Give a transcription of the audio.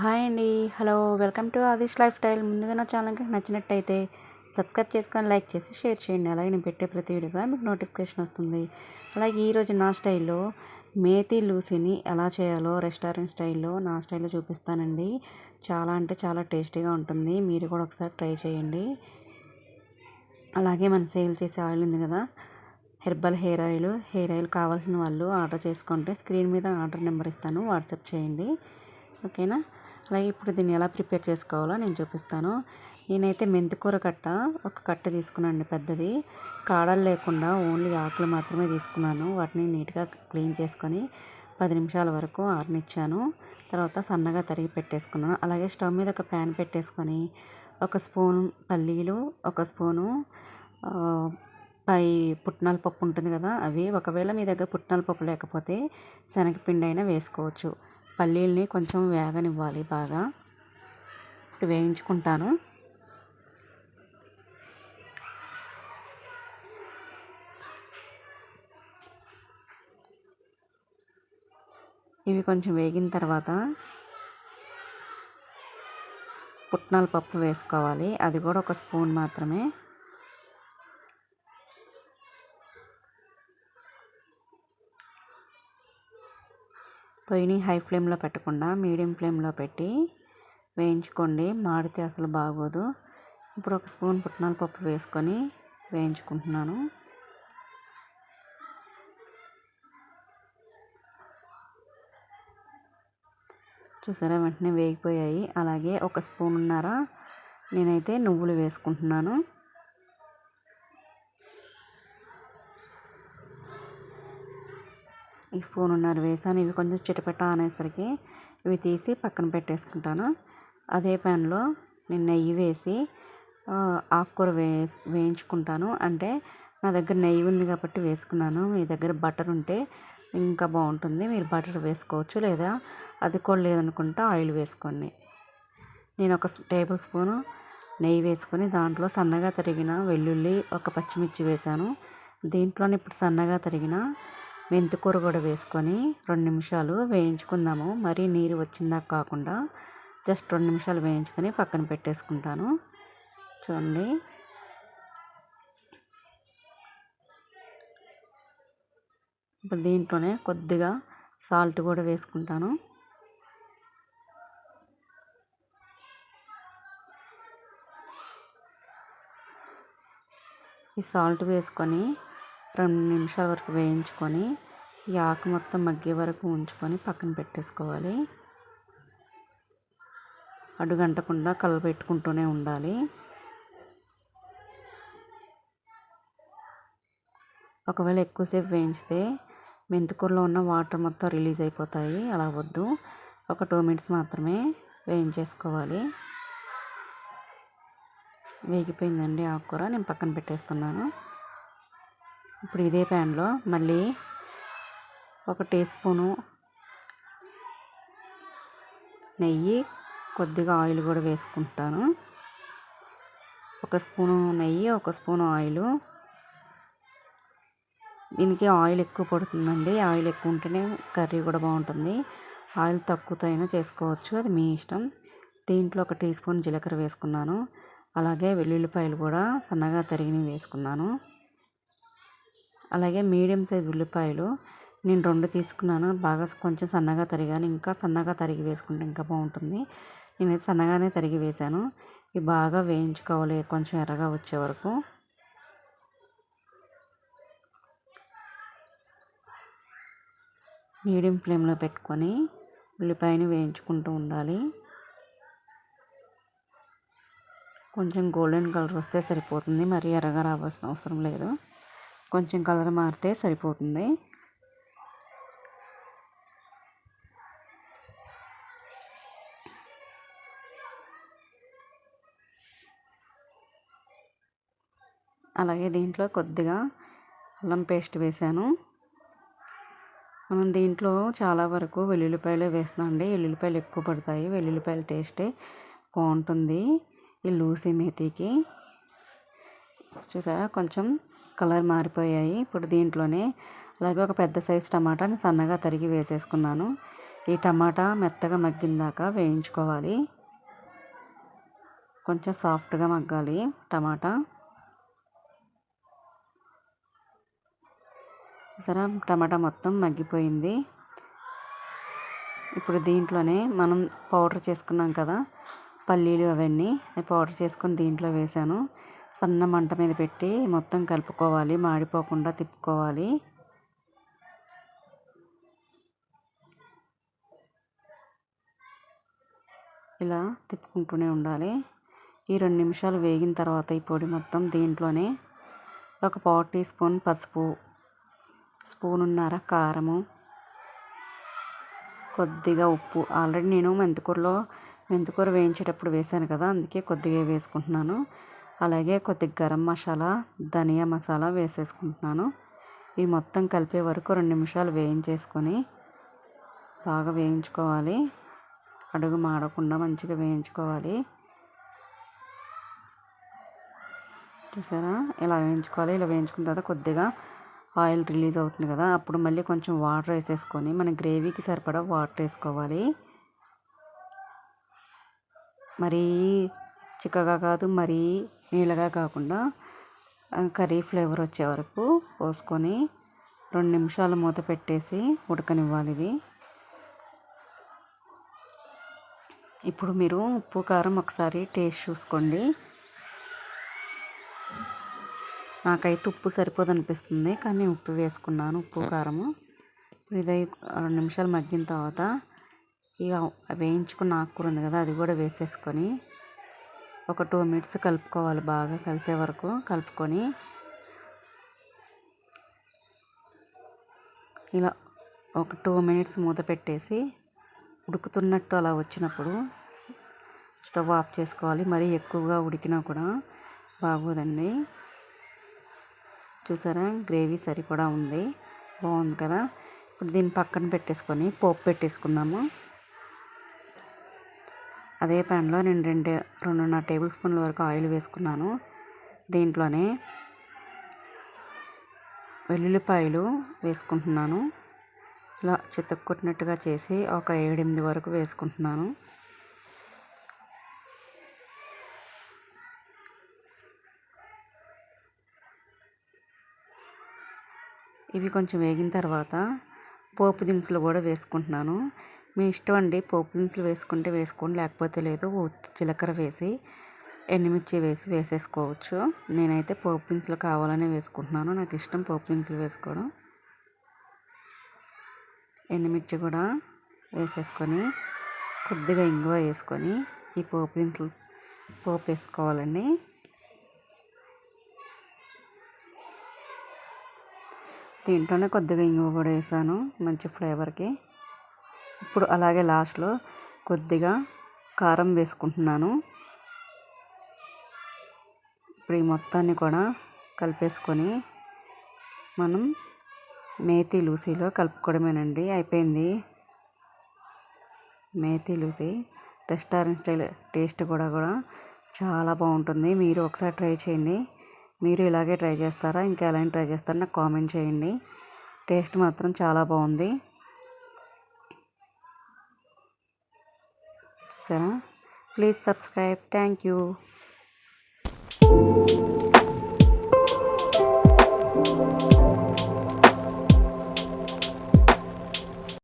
Hi అండి. Hello welcome to Aadish lifestyle. ముందుగా నా ఛానల్కి నచ్చినట్టయితే సబ్స్క్రైబ్ చేసుకొని లైక్ చేసి షేర్ చేయండి. అలాగే నేను పెట్టే ప్రతి వీడియోగా మీకు నోటిఫికేషన్ వస్తుంది. అలాగే ఈరోజు నా స్టైల్లో మేతి లూసిని ఎలా చేయాలో రెస్టారెంట్ స్టైల్లో నా స్టైల్లో చూపిస్తానండి. చాలా అంటే చాలా టేస్టీగా ఉంటుంది. మీరు కూడా ఒకసారి ట్రై చేయండి. అలాగే మనం సేల్ చేసే ఆయిల్ ఉంది కదా herbal hair oil. Hair oil కావాల్సిన వాళ్ళు ఆర్డర్ చేసుకుంటే స్క్రీన్ మీద ఆర్డర్ నెంబర్ ఇస్తాను. వాట్సాప్ చేయండి. ఓకేనా? అలాగే ఇప్పుడు దీన్ని ఎలా ప్రిపేర్ చేసుకోవాలో నేను చూపిస్తాను. నేనైతే మెంతికూర కట్ట ఒక కట్ట తీసుకున్నాను పెద్దది. కాడలు లేకుండా ఓన్లీ ఆకులు మాత్రమే తీసుకున్నాను. వాటిని నీట్గా క్లీన్ చేసుకొని పది నిమిషాల వరకు ఆరనిచ్చాను. తర్వాత సన్నగా తరిగి పెట్టేసుకున్నాను. అలాగే స్టవ్ మీద ఒక ప్యాన్ పెట్టేసుకొని ఒక స్పూన్ పల్లీలు ఒక స్పూను పై పుట్నాల పప్పు ఉంటుంది కదా అవి. ఒకవేళ మీ దగ్గర పుట్నాల పప్పు లేకపోతే శనగపిండి అయినా వేసుకోవచ్చు. పల్లీల్ని కొంచెం వేగనివ్వాలి బాగా. ఇప్పుడు వేయించుకుంటాను. ఇవి కొంచెం వేగిన తర్వాత పుట్నాల పప్పు వేసుకోవాలి. అది కూడా ఒక స్పూన్ మాత్రమే. పొయ్యిని హై ఫ్లేమ్లో పెట్టకుండా మీడియం ఫ్లేమ్లో పెట్టి వేయించుకోండి. మాడితే అసలు బాగోదు. ఇప్పుడు ఒక స్పూన్ పుట్నాల పప్పు వేసుకొని వేయించుకుంటున్నాను. చూసారా? వెంటనే వేగిపోయాయి. అలాగే ఒక స్పూన్ ఉన్నారా నేనైతే నువ్వులు వేసుకుంటున్నాను. స్పూన్ ఉన్నారు వేసాను. ఇవి కొంచెం చిటపెట్ట అనేసరికి ఇవి తీసి పక్కన పెట్టేసుకుంటాను. అదే ప్యాన్లో నేను నెయ్యి వేసి ఆకుకూర వే వేయించుకుంటాను. అంటే నా దగ్గర నెయ్యి ఉంది కాబట్టి వేసుకున్నాను. మీ దగ్గర బటర్ ఉంటే ఇంకా బాగుంటుంది. మీరు బటర్ వేసుకోవచ్చు లేదా అది కూడా లేదనుకుంటా ఆయిల్ వేసుకోండి. నేను ఒక టేబుల్ స్పూను నెయ్యి వేసుకొని దాంట్లో సన్నగా తరిగిన వెల్లుల్లి ఒక పచ్చిమిర్చి వేసాను దీంట్లోనే ఇప్పుడు సన్నగా తరిగిన మెంతికూర కూడా వేసుకొని రెండు నిమిషాలు వేయించుకుందాము. మరీ నీరు వచ్చిందాక కాకుండా జస్ట్ రెండు నిమిషాలు వేయించుకొని పక్కన పెట్టేసుకుంటాను. చూడండి. ఇప్పుడు దీంట్లోనే కొద్దిగా సాల్ట్ కూడా వేసుకుంటాను. ఈ సాల్ట్ వేసుకొని రెండు నిమిషాల వరకు వేయించుకొని ఈ ఆకు మొత్తం మగ్గే వరకు ఉంచుకొని పక్కన పెట్టేసుకోవాలి. అడుగంటకుండా కలపెట్టుకుంటూనే ఉండాలి. ఒకవేళ ఎక్కువసేపు వేయించితే మెంతికూరలో ఉన్న వాటర్ మొత్తం రిలీజ్ అయిపోతాయి అలా వద్దు. ఒక టూ మినిట్స్ మాత్రమే వేయించేసుకోవాలి. వేగిపోయిందండి ఆకుకూర నేను పక్కన పెట్టేస్తున్నాను. ఇప్పుడు ఇదే ప్యాన్లో మళ్ళీ ఒక టీ స్పూను నెయ్యి కొద్దిగా ఆయిల్ కూడా వేసుకుంటాను. ఒక స్పూను నెయ్యి ఒక స్పూను ఆయిల్. దీనికి ఆయిల్ ఎక్కువ పడుతుందండి. ఆయిల్ ఎక్కువ ఉంటేనే కర్రీ కూడా బాగుంటుంది. ఆయిల్ తక్కువతో అయినా చేసుకోవచ్చు. అది మీ ఇష్టం. దీంట్లో ఒక టీ స్పూన్ జీలకర్ర వేసుకున్నాను. అలాగే వెల్లుల్లిపాయలు కూడా సన్నగా తరిగినవి వేసుకున్నాను. అలాగే మీడియం సైజ్ ఉల్లిపాయలు నేను రెండు తీసుకున్నాను. బాగా కొంచెం సన్నగా తరిగాను. ఇంకా సన్నగా తరిగి వేసుకుంటే ఇంకా బాగుంటుంది. నేనైతే సన్నగానే తరిగి వేశాను. ఇవి బాగా వేయించుకోవాలి. కొంచెం ఎర్రగా వచ్చే వరకు. మీడియం ఫ్లేమ్లో పెట్టుకొని ఉల్లిపాయని వేయించుకుంటూ ఉండాలి. కొంచెం గోల్డెన్ కలర్ వస్తే సరిపోతుంది. మరీ ఎర్రగా రావాల్సిన అవసరం లేదు. కొంచెం కలర్ మారితే సరిపోతుంది. అలాగే దీంట్లో కొద్దిగా అల్లం పేస్ట్ వేసాను మనం దీంట్లో చాలా వరకు వెల్లుల్లిపాయలు వేస్తామండి వెల్లుల్లిపాయలు ఎక్కువ పడతాయి. వెల్లుల్లిపాయల టేస్టే బాగుంటుంది ఈ లూసి మేతికి. చూసారా? కొంచెం కలర్ మారిపోయాయి. ఇప్పుడు దీంట్లోనే అలాగే ఒక పెద్ద సైజు టమాటాని సన్నగా తరిగి వేసేసుకున్నాను. ఈ టమాటా మెత్తగా మగ్గిందాక వేయించుకోవాలి. కొంచెం సాఫ్ట్గా మగ్గాలి టమాటా. సరే టమాటా మొత్తం మగ్గిపోయింది. ఇప్పుడు దీంట్లోనే మనం పౌడర్ చేసుకున్నాం కదా పల్లీలు అవన్నీ పౌడర్ చేసుకొని దీంట్లో వేసాను. సన్న మంట మీద పెట్టి మొత్తం కలుపుకోవాలి. మాడిపోకుండా తిప్పుకోవాలి. ఇలా తిప్పుకుంటూనే ఉండాలి. ఈ రెండు నిమిషాలు వేగిన తర్వాత ఈ పొడి మొత్తం దీంట్లోనే ఒక పావు టీ స్పూన్ పసుపు స్పూనున్నర కారము కొద్దిగా ఉప్పు. ఆల్రెడీ నేను మెంతికూరలో మెంతికూర వేయించేటప్పుడు వేసాను కదా అందుకే కొద్దిగా వేసుకుంటున్నాను. అలాగే కొద్దిగా గరం మసాలా ధనియా మసాలా వేసేసుకుంటున్నాను. ఈ మొత్తం కలిపే వరకు రెండు నిమిషాలు వేయించేసుకొని బాగా వేయించుకోవాలి. అడుగు మాడకుండా మంచిగా వేయించుకోవాలి. చూసారా? ఇలా వేయించుకోవాలి. ఇలా వేయించుకున్న తర్వాత కొద్దిగా ఆయిల్ రిలీజ్ అవుతుంది కదా అప్పుడు మళ్ళీ కొంచెం వాటర్ వేసేసుకొని మన గ్రేవీకి సరిపడా వాటర్ వేసుకోవాలి. మరీ చిక్కగా కాదు మరీ నీళ్ళగా కాకుండా కర్రీ ఫ్లేవర్ వచ్చే వరకు పోసుకొని రెండు నిమిషాలు మూత పెట్టేసి ఉడకనివ్వాలి ఇది. ఇప్పుడు మీరు ఉప్పు కారం ఒకసారి టేస్ట్ చూసుకోండి. నాకైతే ఉప్పు సరిపోదు అనిపిస్తుంది కానీ ఉప్పు వేసుకున్నాను ఉప్పు కారము. ఇది రెండు నిమిషాలు మగ్గిన తర్వాత ఇక వేయించుకున్న ఆకుకూర ఉంది కదా అది కూడా వేసేసుకొని ఒక టూ మినిట్స్ కలుపుకోవాలి బాగా కలిసే వరకు కలుపుకొని. ఇలా ఒక టూ మినిట్స్ మూత పెట్టేసి ఉడుకుతున్నట్టు అలా వచ్చినప్పుడు స్టవ్ ఆఫ్ చేసుకోవాలి. మరీ ఎక్కువగా ఉడికినా కూడా బాగోదండి. చూసారా? గ్రేవీ సరిపడా ఉంది. బాగుంది కదా? ఇప్పుడు దీన్ని పక్కన పెట్టేసుకొని పోపు పెట్టేసుకుందాము. అదే ప్యాన్లో నేను రెండు రెండున్నర టేబుల్ స్పూన్ల వరకు ఆయిల్ వేసుకున్నాను. దీంట్లోనే వెల్లుల్లిపాయలు వేసుకుంటున్నాను. ఇలా చితక్కొట్టినట్టుగా చేసి ఒక ఏడెనిమిది వరకు వేసుకుంటున్నాను. ఇవి కొంచెం వేగిన తర్వాత పోపు దినుసులు కూడా వేసుకుంటున్నాను. మీ ఇష్టం అండి. పోపు దినుసులు వేసుకుంటే వేసుకోండి. లేకపోతే లేదు జీలకర్ర వేసి ఎండుమిర్చి వేసి వేసేసుకోవచ్చు. నేనైతే పోపు దినుసులు కావాలనే వేసుకుంటున్నాను. నాకు ఇష్టం పోపు దినుసులు వేసుకోవడం. ఎండుమిర్చి కూడా వేసేసుకొని కొద్దిగా ఇంగువ వేసుకొని ఈ పోపు దినుసులు పోపు వేసుకోవాలండి. దీంట్లోనే కొద్దిగా ఇంగువ కూడా వేసాను. మంచి ఫ్లేవర్కి. ఇప్పుడు అలాగే లాస్ట్లో కొద్దిగా కారం వేసుకుంటున్నాను. ఇప్పుడు ఈ మొత్తాన్ని కూడా కలిపేసుకొని మనం మేతి లూసీలో కలుపుకోవడమేనండి. అయిపోయింది. మేతి లూసీ రెస్టారెంట్ స్టైల్ టేస్ట్ కూడా కూడా చాలా బాగుంటుంది. మీరు ఒకసారి ట్రై చేయండి. మీరు ఇలాగే ట్రై చేస్తారా? ఇంకా ఎలా ట్రై చేస్తారా నాకు కామెంట్ చేయండి. టేస్ట్ మాత్రం చాలా బాగుంది. చూసారా ప్లీజ్ సబ్స్క్రైబ్. Thank you.